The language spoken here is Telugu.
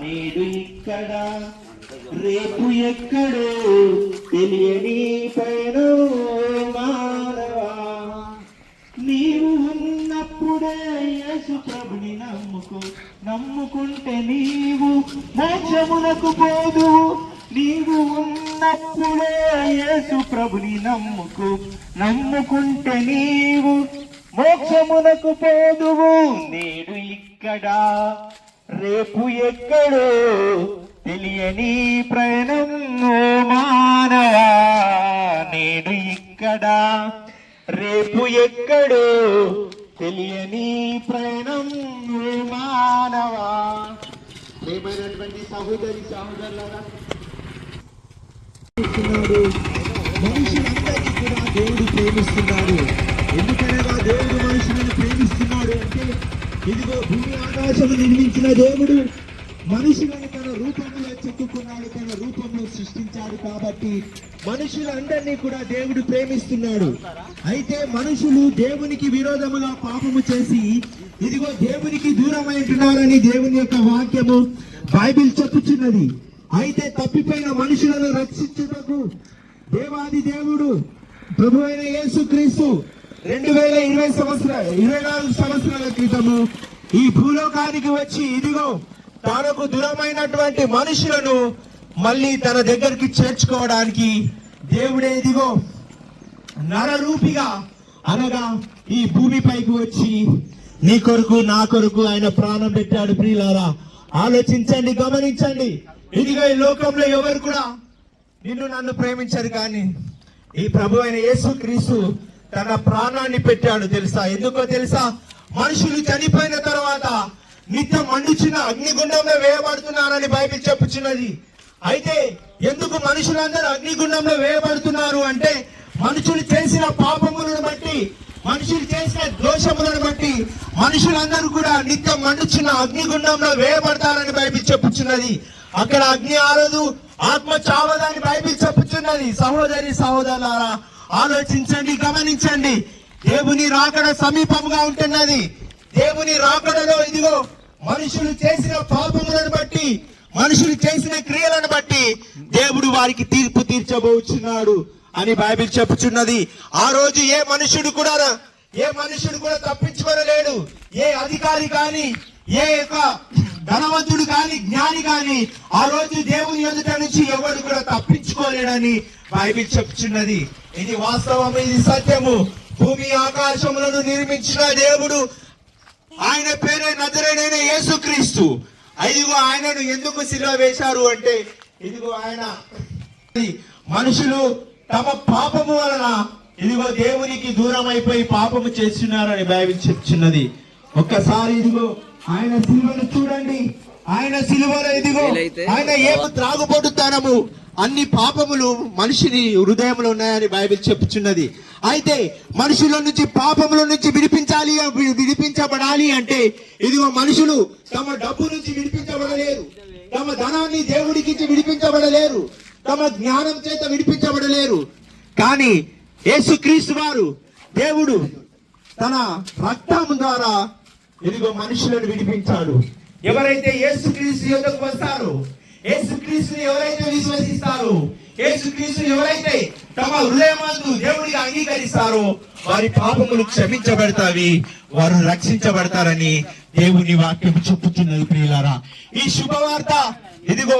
నేడు ఇక్కడ? రేపు ఎక్కడో తెలియని పైన మానవా నీవు ఉన్నప్పుడే యేసు ప్రభుని నమ్ముకో. నమ్ముకుంటే నీవు మోక్షమునకు పోదు. నీవు ఉన్నప్పుడే యేసు ప్రభుని నమ్ముకు. నమ్ముకుంటే నీవు మోక్షమునకు పోదువు. నేడు ఇక్కడ రేపు ఎక్కడో తెలియని ప్రయాణం మానవా. నేడు ఇక్కడ రేపు ఎక్కడో తెలియని ప్రయాణం మానవా. ప్రేమైనటువంటి సహోదరి సహోదరులారా మనుషులందరినీ కూడా దేవుడు ప్రేమిస్తున్నాడు. మనుషులను అంటే ఇదిగో భూమి ఆకాశము నిర్మించిన దేవుడు మనుషులను తన రూపంలో చెక్కుకున్నాడు తన రూపంలో సృష్టించాడు కాబట్టి మనుషులందరినీ కూడా దేవుడు ప్రేమిస్తున్నాడు. అయితే మనుషులు దేవునికి విరోధముగా పాపము చేసి ఇదిగో దేవునికి దూరమైంటున్నారని దేవుని యొక్క వాక్యము బైబిల్ చెప్పుచున్నది. అయితే తప్పిపోయిన మనుషులను రక్షించుటకు దేవాది దేవుడు ప్రభు అయిన యేసు క్రీస్తు రెండు వేల ఇరవై సంవత్సరాలు ఇరవై నాలుగు సంవత్సరాల క్రితము ఈ భూలోకానికి వచ్చి ఇదిగో తనకు దూరమైనటువంటి మనుషులను మళ్ళీ తన దగ్గరికి చేర్చుకోవడానికి దేవుడే ఇదిగో నరరూపిగా అనగా ఈ భూమిపైకి వచ్చి నీ కొరకు నా కొరకు ఆయన ప్రాణం పెట్టాడు ప్రియులారా. ఆలోచించండి గమనించండి. ఇదిగో ఈ లోకంలో ఎవరు కూడా నిన్ను నన్ను ప్రేమించరు కానీ ఈ ప్రభు అయిన యేసు క్రీస్తు తన ప్రాణాన్ని పెట్టాడు తెలుసా? ఎందుకో తెలుసా? మనుషులు చనిపోయిన తర్వాత నిత్యం మండుచిన అగ్నిగుండంలో వేయబడుతున్నారని బైబిల్ చెప్పుచున్నది. అయితే ఎందుకు మనుషులందరూ అగ్నిగుండంలో వేయబడుతున్నారు అంటే మనుషులు చేసిన పాపములను బట్టి మనుషులు చేసిన దోషములను బట్టి మనుషులందరూ కూడా నిత్యం మండుచున్న అగ్నిగుండంలో వేయబడతారని బైబిల్ చెప్పుచున్నది. అక్కడ అగ్ని ఆరదు ఆత్మ చావదని బైబిల్ చెప్పుచున్నది. సహోదరి సహోదరులారా ఆలోచించండి గమనించండి. దేవుని రాకడ సమీపంగా ఉంటున్నది. దేవుని రాకడలో ఇదిగో మనుషులు చేసిన పాపములను బట్టి మనుషులు చేసిన క్రియలను బట్టి దేవుడు వారికి తీర్పు తీర్చబోచున్నాడు అని బైబిల్ చెప్పుచున్నది. ఆ రోజు ఏ మనుషుడు కూడా ఏ మనుషుడు కూడా తప్పించుకోలేడు ఏ అధికారి కానీ ఏ యొక్క ధనవంతుడు కానీ జ్ఞాని కానీ ఆ రోజు దేవుని ఎదుట నుంచి ఎవరు కూడా తప్పించుకోలేడని బైబిల్ చెప్తున్నది. ఇది వాస్తవం ఇది సత్యము. భూమి ఆకాశములను నిర్మించిన దేవుడు ఆయన పేరే నజరేడైన యేసుక్రీస్తు. ఇదిగో ఆయనను ఎందుకు శిలువ వేశారు అంటే ఇదిగో ఆయన. మనుషులు తమ పాపము వలన ఇదిగో దేవునికి దూరం అయిపోయి పాపము చేస్తున్నారని బైబిల్ చెప్తున్నది. ఒక్కసారి ఇదిగో ఆయన సిలువను చూడండి. ఆయన సిలువలో ఇదిగో ఆయన ఏమి త్రాగుబడుతానము అన్ని పాపములు మనిషిని హృదయంలో ఉన్నాయని బైబిల్ చెప్పుచున్నది. అయితే మనుషుల నుంచి పాపముల నుంచి విడిపించాలి విడిపించబడాలి అంటే ఇదిగో మనుషులు తమ డబ్బు నుంచి విడిపించబడలేరు. తమ ధనాన్ని దేవుడికి విడిపించబడలేరు. తమ జ్ఞానం చేత విడిపించబడలేరు. కానీ యేసుక్రీస్తు వారు దేవుడు తన రక్తం ద్వారా ఇదిగో మనుషులను విడిపించాడు. ఎవరైతే యేసుక్రీస్తు వస్తారు వస్తారో యేసుక్రీస్తుని ఎవరైతే విశ్వసిస్తారో యేసుక్రీస్తుని ఎవరైతే తమ హృదయమందు దేవుడిగా అంగీకరిస్తారో వారి పాపములు క్షమించబడతావి వారు రక్షించబడతారని దేవుని వాక్యం చెప్పుతున్నది ప్రియులారా. ఈ శుభవార్త ఇదిగో